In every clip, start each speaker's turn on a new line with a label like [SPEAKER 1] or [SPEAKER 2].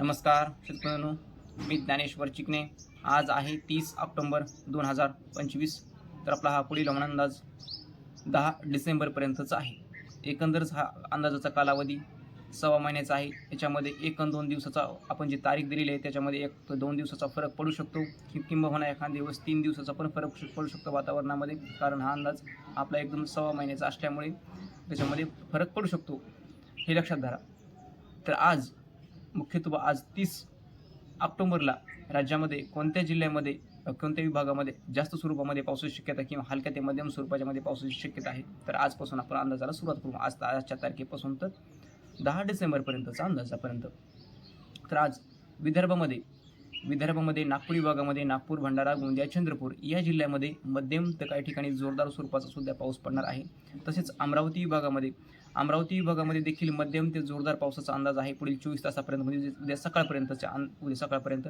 [SPEAKER 1] नमस्कार शेतकऱ्यांनो. मी ज्ञानेश्वर चिकणे आज आहे तीस ऑक्टोंबर दोन हजार पंचवीस. तर आपला हा पुढील हवामान अंदाज दहा डिसेंबरपर्यंतचा आहे. एकंदरच हा अंदाजाचा कालावधी सव्वा महिन्याचा आहे. याच्यामध्ये एक अन दोन दिवसाचा आपण जी तारीख दिलेली आहे त्याच्यामध्ये एक तर दोन दिवसाचा फरक पडू शकतो. कि किंबहुना एखाद दिवस तीन दिवसाचा पण फरक पडू शकतो वातावरणामध्ये कारण हा अंदाज आपला एकदम सव्वा महिन्याचा असल्यामुळे त्याच्यामध्ये फरक पडू शकतो. हे लक्षात धरा. तर आज मुख्यत्वे आज तीस ऑक्टोबरला राज्यामध्ये कोणत्या जिल्ह्यामध्ये कोणत्या विभागामध्ये जास्त स्वरूपामध्ये पावसाची शक्यता किंवा हलक्या ते मध्यम स्वरूपाच्यामध्ये पावसाची शक्यता आहे तर आजपासून आपण अंदाजाला सुरुवात करू. आज आजच्या तारखेपासून तर दहा डिसेंबरपर्यंतचा अंदाजापर्यंत. तर आज विदर्भामध्ये विदर्भामध्ये नागपूर विभागामध्ये नागपूर भंडारा गोंदिया चंद्रपूर या जिल्ह्यामध्ये मध्यम तर काही ठिकाणी जोरदार स्वरूपाचा सुद्धा पाऊस पडणार आहे. तसेच अमरावती विभागामध्ये अमरावती विभागामध्ये देखील मध्यम ते जोरदार पावसाचा अंदाज आहे. पुढील चोवीस तासापर्यंत म्हणजे उद्या सकाळपर्यंतच्या अं उद्या सकाळपर्यंत.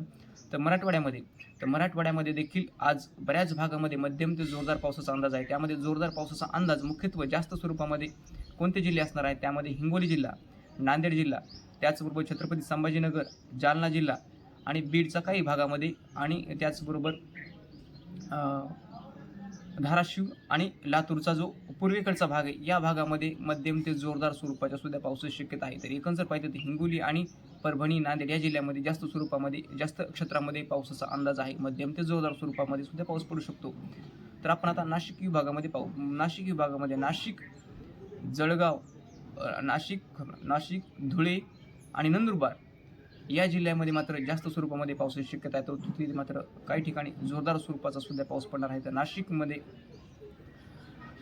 [SPEAKER 1] तर मराठवाड्यामध्ये तर मराठवाड्यामध्ये देखील आज बऱ्याच भागामध्ये मध्यम ते जोरदार पावसाचा अंदाज आहे. त्यामध्ये जोरदार पावसाचा अंदाज मुख्यत्वे जास्त स्वरूपामध्ये कोणते जिल्हे असणार आहेत? त्यामध्ये हिंगोली जिल्हा नांदेड जिल्हा त्याचबरोबर छत्रपती संभाजीनगर जालना जिल्हा आणि बीडचा काही भागामध्ये आणि त्याचबरोबर धाराशिव आणि लातूरचा जो पूर्वेकडचा भाग आहे या भागामध्ये मध्यम ते जोरदार स्वरूपाच्या सुद्धा पावसाची शक्यता आहे. तर एकंदर पाहिजे तर हिंगोली आणि परभणी नांदेड या जिल्ह्यामध्ये जास्त स्वरूपामध्ये जास्त क्षेत्रामध्ये पावसाचा अंदाज आहे. मध्यम ते जोरदार स्वरूपामध्ये सुद्धा पाऊस पडू शकतो. तर आपण आता नाशिक विभागामध्ये पाहू. नाशिक विभागामध्ये नाशिक जळगाव नाशिक नाशिक धुळे आणि नंदुरबार या जिल्ह्यामध्ये मात्र जास्त स्वरूपामध्ये पावसाची शक्यता आहे. तर तिथे मात्र काही ठिकाणी जोरदार स्वरूपाचा सुद्धा पाऊस पडणार आहे. तर नाशिकमध्ये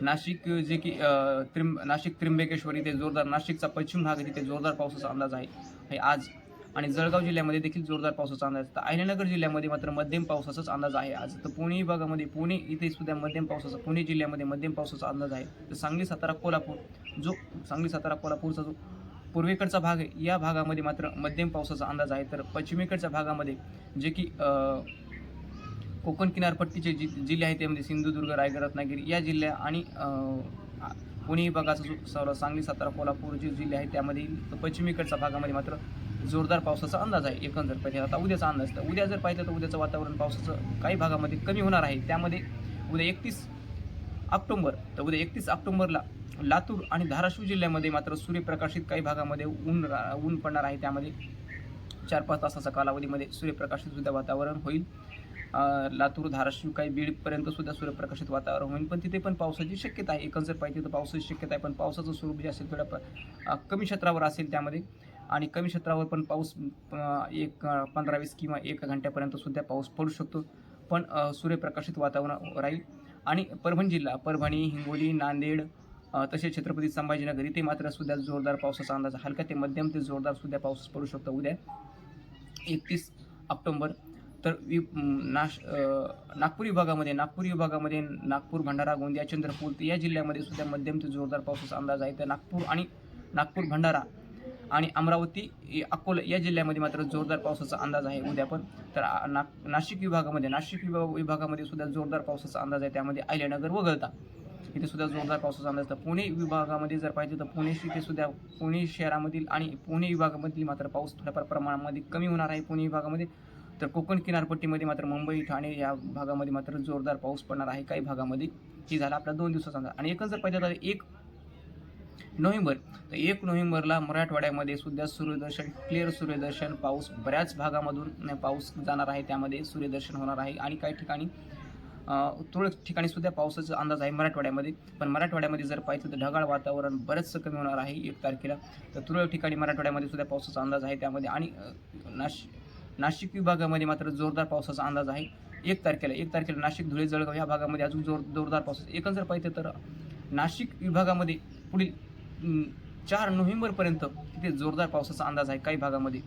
[SPEAKER 1] नाशिक जे की त्रिंब नाशिक त्र्यंबकेश्वर इथे जोरदार नाशिकचा पश्चिम भाग आहे तिथे जोरदार पावसाचा अंदाज आहे. हे आज आणि जळगाव जिल्ह्यामध्ये देखील जोरदार पावसाचा अंदाज तर अहिल्यानगर जिल्ह्यामध्ये मात्र मध्यम पावसाचाच अंदाज आहे. आज तर पुणे विभागामध्ये पुणे इथे सुद्धा मध्यम पावसाचा पुणे जिल्ह्यामध्ये मध्यम पावसाचा अंदाज आहे. तर सांगली सातारा कोल्हापूर जो सांगली सातारा कोल्हापूरचा जो पूर्वेकडचा भाग आहे. या भागामध्ये मात्र मध्यम पावसाचा अंदाज आहे. तर पश्चिमेकडच्या भागामध्ये जे की कोकण किनारपट्टीचे जि जिल्हे आहेत त्यामध्ये सिंधुदुर्ग रायगड रत्नागिरी या जिल्ह्या आणि पुणे विभागाचा जो सर्व सांगली सातारा कोल्हापूर जे जिल्हे आहेत त्यामध्ये पश्चिमेकडच्या भागामध्ये मात्र जोरदार पावसाचा अंदाज आहे. एकंदर पाहिजे आता उद्याचा अंदाज. तर उद्या जर पाहिलं तर उद्याचं वातावरण पावसाचं काही भागामध्ये कमी होणार आहे. त्यामध्ये उद्या एकतीस ऑक्टोंबर तर उद्या एकतीस ऑक्टोंबरला लातूर आणि धाराशिव जिल्ह्यामध्ये मात्र सूर्यप्रकाशित काही भागामध्ये ऊन रा- ऊन पडणार आहे. त्यामध्ये चार पाच तासाच्या कालावधीमध्ये सूर्यप्रकाशित सुद्धा वातावरण होईल. लातूर धाराशिव काही बीडपर्यंत सुद्धा सूर्यप्रकाशित वातावरण होईल पण तिथे पण पावसाची शक्यता आहे. एकंदर पाहिजे तर पावसाची शक्यता आहे पण पावसाचं स्वरूप जे असेल थोड्या कमी क्षेत्रावर असेल त्यामध्ये. आणि कमी क्षेत्रावर पण पाऊस एक पंधरा वीस किंवा एक घंट्यापर्यंत सुद्धा पाऊस पडू शकतो. पण सूर्यप्रकाशित वातावरण राहील. आणि परभणी जिल्हा परभणी हिंगोली नांदेड तसेच छत्रपती संभाजीनगर इथे मात्र सुद्धा जोरदार पावसाचा अंदाज हलका ते मध्यम ते जोरदार सुद्धा पाऊस पडू शकतो उद्या. एकतीस ऑक्टोंबर तर वि नाश नागपूर विभागामध्ये नागपूर विभागामध्ये नागपूर भंडारा गोंदिया चंद्रपूर या जिल्ह्यामध्ये सुद्धा मध्यम ते जोरदार पावसाचा अंदाज आहे. तर नागपूर आणि नागपूर भंडारा आणि अमरावती अकोला या जिल्ह्यामध्ये मात्र जोरदार पावसाचा अंदाज आहे उद्या पण. तर ना नाशिक विभागामध्ये नाशिक विभाग विभागामध्ये सुद्धा जोरदार पावसाचा अंदाज आहे. त्यामध्ये आयल्यानगर वगळता. इथे सुद्धा जोरदार पावसाचा अंदाज तर पुणे विभागामध्ये जर पाहिजे तर पुणे इथे सुद्धा पुणे शहरामधील आणि पुणे विभागामधील मात्र पाऊस थोड्याफार प्रमाणामध्ये कमी होणार आहे पुणे विभागामध्ये. तर कोकण किनारपट्टीमध्ये मात्र मुंबई ठाणे या भागामध्ये मात्र जोरदार पाऊस पडणार आहे काही भागामध्ये. ही झाला आपला दोन दिवसाचा अंदाज. आणि एकच जर पाहिजे तर एक नोव्हेंबर. तर एक नोव्हेंबरला मराठवाड्यामध्ये सुद्धा सूर्यदर्शन क्लिअर सूर्यदर्शन पाऊस बऱ्याच भागामधून पाऊस जाणार आहे त्यामध्ये सूर्यदर्शन होणार आहे. आणि काही ठिकाणी तुरळक ठिकाणी सुद्धा पावसाचा अंदाज आहे मराठवाड्यामध्ये. पण मराठवाड्यामध्ये जर पाहिजे तर ढगाळ वातावरण बरंचसं कमी होणार आहे एक तारखेला. तर तुरळक ठिकाणी मराठवाड्यामध्ये सुद्धा पावसाचा अंदाज आहे त्यामध्ये. आणि नाश नाशिक विभागामध्ये मात्र जोरदार पावसाचा अंदाज आहे एक तारखेला. एक तारखेला नाशिक धुळे जळगाव या भागामध्ये अजून जोर जोरदार पाऊस एकच जर पाहिजे तर नाशिक विभागामध्ये पुढील चार नोव्हेंबरपर्यंत तिथे जोरदार पावसाचा अंदाज आहे काही भागामध्ये.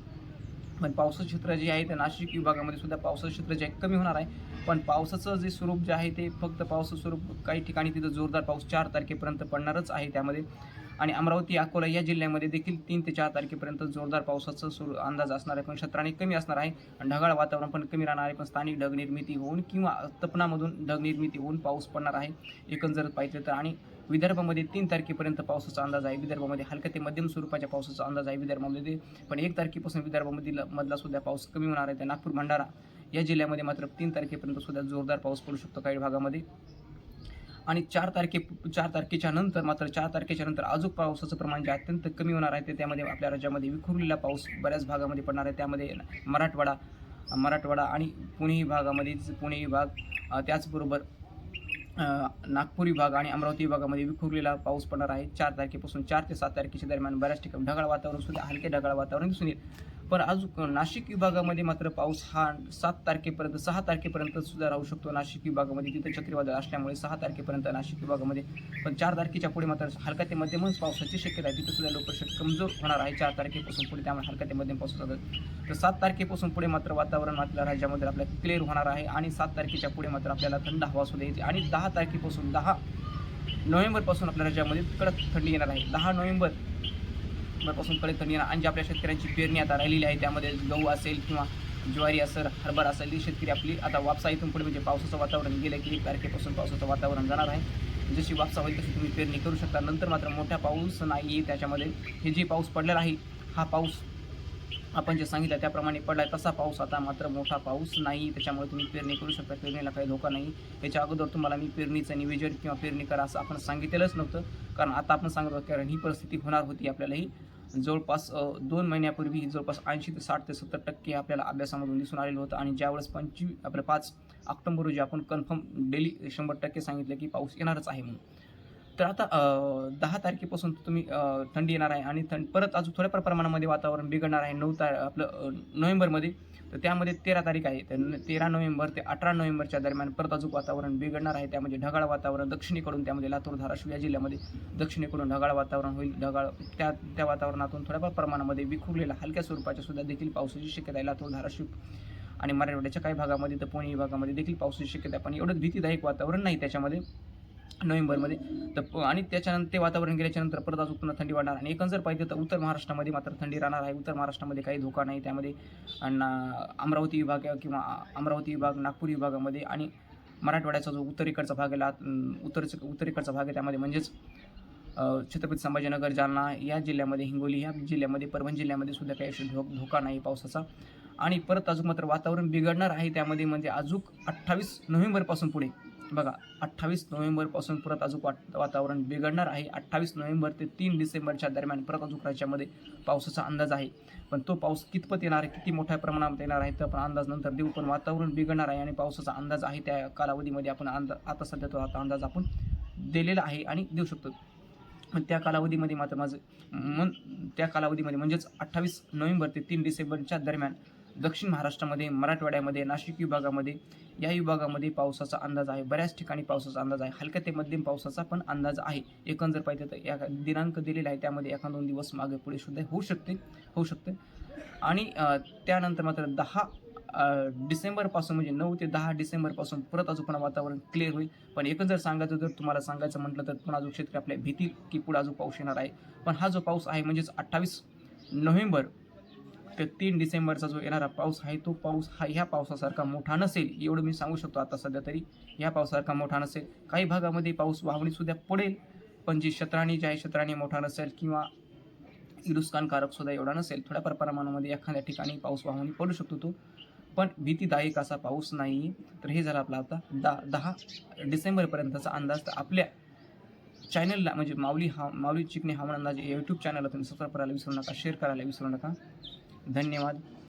[SPEAKER 1] पण पावसाचं क्षेत्र जे आहे ते नाशिक विभागामध्ये सुद्धा पावसाचं क्षेत्र जे आहे कमी होणार आहे. पण पावसाचं जे स्वरूप जे आहे ते फक्त पावसाचं स्वरूप काही ठिकाणी तिथं जोरदार पाऊस चार तारखेपर्यंत पडणारच आहे त्यामध्ये. आणि अमरावती अकोला या जिल्ह्यामध्ये देखील तीन ते चार तारखेपर्यंत जोरदार पावसाचं सुरू अंदाज असणार आहे. पण क्षेत्राने कमी असणार आहे. आणि ढगाळ वातावरण पण कमी राहणार आहे. पण स्थानिक ढग निर्मिती होऊन किंवा तपनामधून ढग निर्मिती होऊन पाऊस पडणार आहे. एकंदर पाहिजे तर आणि विदर्भामध्ये तीन तारखेपर्यंत पावसाचा अंदाज आहे. विदर्भामध्ये हलक्या ते मध्यम स्वरूपाच्या पावसाचा अंदाज आहे विदर्भामध्ये. पण एक तारखेपासून विदर्भामधील मधला सुद्धा पाऊस कमी होणार आहे. त्या नागपूर भंडारा या जिल्ह्यामध्ये मात्र तीन तारखेपर्यंत सुद्धा जोरदार पाऊस पडू शकतो काही भागामध्ये. आणि चार तारखे चार तारखेच्या नंतर मात्र चार तारखेच्या नंतर अजून पावसाचं प्रमाण जे अत्यंत कमी होणार आहे ते त्यामध्ये आपल्या राज्यामध्ये विखुरलेला पाऊस बऱ्याच भागामध्ये पडणार आहे. त्यामध्ये मराठवाडा मराठवाडा आणि पुणे भागामध्ये पुणे विभाग त्याचबरोबर नागपूर विभाग आणि अमरावती विभागामध्ये विखुरलेला पाऊस पडणार आहे. चार तारखेपासून चार ते सात तारखेच्या दरम्यान बऱ्याच ठिकाणी ढगाळ वातावरण सुद्धा हलके ढगाळ वातावरण दिसून येईल. पण अजून नाशिक विभागामध्ये मात्र पाऊस हा सात तारखेपर्यंत सहा तारखेपर्यंत सुद्धा राहू शकतो. नाशिक विभागामध्ये तिथे चक्रीवादळ असल्यामुळे सहा तारखेपर्यंत नाशिक विभागामध्ये पण चार तारखेच्या पुढे मात्र हलका ते मध्यमच पावसाची शक्यता आहे. तिथे सुद्धा लोकशक्ती कमजोर होणार आहे. चार तारखेपासून पुढे त्यामुळे हलका ते मध्यम पाऊस होतात. तर सात तारखेपासून पुढे मात्र वातावरण आपल्या राज्यामध्ये आपल्याला क्लिअर होणार आहे आणि सात तारखेच्या पुढे मात्र आपल्याला थंड हवा सुद्धा येते आणि दहा तारखेपासून दहा नोव्हेंबरपासून आपल्या राज्यामध्ये कडक थंडी येणार आहे. दहा नोव्हेंबर पासून पर्यंत येणार आणि जी आपल्या शेतकऱ्यांची पेरणी आता राहिलेली आहे त्यामध्ये गहू असेल किंवा ज्वारी असेल हरभरा असेल ही शेतकरी आपली आता वापसा इथून पुढे म्हणजे पावसाचं वातावरण गेलं की एक तारखेपासून पावसाचं वातावरण जाणार आहे. जशी वापसा होईल तशी तुम्ही पेरणी करू शकता. नंतर मात्र मोठा पाऊस नाही त्याच्यामध्ये. हे जे पाऊस पडलेला आहे हा पाऊस आपण जे सांगितलं त्याप्रमाणे पडला तसा पाऊस आता मात्र मोठा पाऊस नाही. त्याच्यामुळे तुम्ही पेरणी करू शकता. पेरणीला काही धोका नाही. त्याच्या अगोदर तुम्हाला मी पेरणीचं नियोजन किंवा पेरणी करा असं आपण सांगितलेलंच नव्हतं. कारण आता आपण सांगत आहोत कारण ही परिस्थिती होणार होती आपल्यालाही. जवळपास दोन महिन्यापूर्वी जवळपास ऐंशी ते साठ ते सत्तर टक्के आपल्याला अभ्यासामधून दिसून आलेलं होतं आणि ज्यावेळेस पंचवीस आपल्या पाच ऑक्टोबर रोजी आपण कन्फर्म डेली शंभर टक्के सांगितलं की पाऊस येणारच आहे म्हणून. तर आता दहा तारखेपासून तुम्ही थंडी येणार आहे आणि थंड परत अजून थोड्याफार प्रमाणामध्ये वातावरण बिघडणार आहे. नऊ तार आपलं नोव्हेंबरमध्ये. तर त्यामध्ये तेरा तारीख आहे. तर तेरा नोव्हेंबर ते अठरा नोव्हेंबरच्या दरम्यान परत अजून वातावरण बिघडणार आहे. त्यामध्ये ढगाळ वातावरण दक्षिणेकडून त्यामध्ये लातूर धाराशिव या जिल्ह्यामध्ये दक्षिणेकडून ढगाळ वातावरण होईल. ढगाळ त्या त्या वातावरणातून थोड्याफार प्रमाणामध्ये विखुरलेला हलक्या स्वरूपाच्या सुद्धा देखील पावसाची शक्यता आहे. लातूर धाराशिव आणि मराठवाड्याच्या काही भागामध्ये तर पुणे विभागामध्ये देखील पावसाची शक्यता पण एवढं भीतीदायक वातावरण नाही त्याच्यामध्ये. नोव्हेंबरमध्ये. तर प- आणि त्याच्यानंतर ते वातावरण गेल्याच्यानंतर परत अजून पुन्हा थंडी वाढणार. आणि एकंदर जर पाहिजे तर उत्तर महाराष्ट्रामध्ये मात्र थंडी राहणार आहे. उत्तर महाराष्ट्रामध्ये काही धोका नाही. त्यामध्ये अन्, अमरावती विभाग किंवा अमरावती विभाग नागपूर विभागामध्ये आणि मराठवाड्याचा जो उत्तरेकडचा भाग आहे उत्तर उत्तरेकडचा भाग आहे त्यामध्ये म्हणजेच छत्रपती संभाजीनगर जालना या जिल्ह्यामध्ये हिंगोली ह्या जिल्ह्यामध्ये परभणी जिल्ह्यामध्ये सुद्धा काही अशी धो धोका नाही पावसाचा. आणि परत अजून मात्र वातावरण बिघडणार आहे. त्यामध्ये म्हणजे अजून अठ्ठावीस नोव्हेंबरपासून पुढे बघा अठ्ठावीस नोव्हेंबरपासून परत अजून वाट वातावरण बिघडणार आहे. अठ्ठावीस नोव्हेंबर ते तीन डिसेंबरच्या दरम्यान परत अजून राज्यामध्ये पावसाचा अंदाज आहे. पण तो पाऊस कितपत येणार आहे किती मोठ्या प्रमाणामध्ये येणार आहे तर आपण अंदाज नंतर देऊ. पण वातावरण बिघडणार आहे आणि पावसाचा अंदाज आहे त्या कालावधीमध्ये आपण अंदाज आता सध्या तो आता अंदाज आपण दिलेला आहे आणि देऊ शकतो. पण त्या कालावधीमध्ये मात्र माझं मन त्या कालावधीमध्ये म्हणजेच अठ्ठावीस नोव्हेंबर ते तीन डिसेंबरच्या दरम्यान दक्षिण महाराष्ट्रामध्ये मराठवाड्यामध्ये नाशिक विभागामध्ये या विभागामध्ये पावसाचा अंदाज आहे. बऱ्याच ठिकाणी पावसाचा अंदाज आहे. हलक्या ते मध्यम पावसाचा पण अंदाज आहे. एकंदर पाहिजे तर या दिनांक दिलेला आहे. त्यामध्ये एखाद दोन दिवस मागे पुढे सुद्धा होऊ शकते होऊ शकते. आणि त्यानंतर मात्र दहा डिसेंबरपासून म्हणजे नऊ ते दहा डिसेंबरपासून परत अजून पुन्हा वातावरण क्लिअर होईल. पण एकंदर सांगायचं जर तुम्हाला सांगायचं म्हटलं तर पुन्हा अजून शेतकरी आपल्या भीती की पुढे अजून पाऊस येणार आहे. पण हा जो पाऊस आहे म्हणजेच अठ्ठावीस नोव्हेंबर ते तीन डिसेंबरचा जो येणारा पाऊस आहे तो पाऊस हा ह्या पावसासारखा मोठा नसेल एवढं मी सांगू शकतो आता सध्या तरी. ह्या पावसासारखा मोठा नसेल. काही भागामध्ये पाऊस वाहवणीसुद्धा पडेल पण जी शत्राणी जी आहे शत्राणी मोठा नसेल किंवा इरुस्कानकारक सुद्धा एवढा नसेल थोड्याफार प्रमाणामध्ये एखाद्या ठिकाणी पाऊस वाहवणी पडू शकतो तो. पण भीतीदायक असा पाऊस नाही. तर हे झालं आपला आता दा दहा डिसेंबरपर्यंतचा अंदाज. तर आपल्या चॅनलला म्हणजे माऊली हा माऊली चिकणे हवामान अंदाज या यूट्यूब चॅनलला तुम्ही सबस्क्राईब करायला विसरू नका शेअर करायला विसरू नका. धन्यवाद.